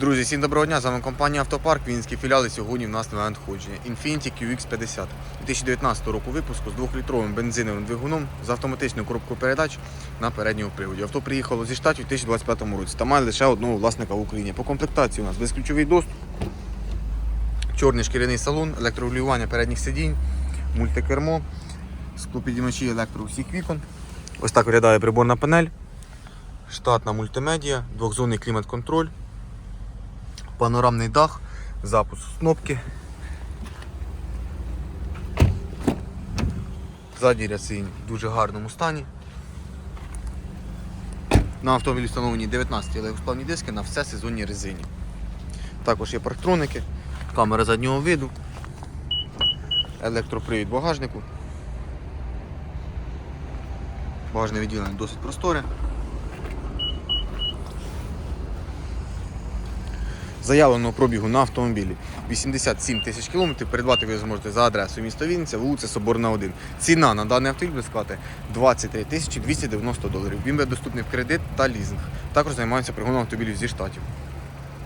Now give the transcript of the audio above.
Друзі, всім доброго дня! З вами компанія Автопарк, Вінські філіали. Сьогодні в нас нове надходження. Infiniti QX50 2019 року випуску з 2-літровим бензиновим двигуном з автоматичною коробкою передач на передньому приводі. Авто приїхало зі штатів у 2025 році та має лише одного власника в Україні. По комплектації у нас безключовий доступ, чорний шкіряний салон, електрорегулювання передніх сидінь, мультикермо, склопідіймачі електро усіх вікон. Ось так виглядає приборна панель, штатна мультимедіа, двохзонний клімат-контроль панорамний дах, запуск кнопки. Задній ряд сидінь в дуже гарному стані. На автомобілі встановлені 19 легкосплавні диски на все сезонній резині. Також є парктроники, камера заднього виду, електропривід багажнику. Багажне відділення досить просторе. Заявленого пробігу на автомобілі 87 тисяч кілометрів. Придбати ви зможете за адресою міста Вінниця, вулиця Соборна 1. Ціна на даний автомобіль буде складати 23 тисячі 290 доларів. Він буде доступний в кредит та лізинг. Також займається пригоном автомобілів зі штатів.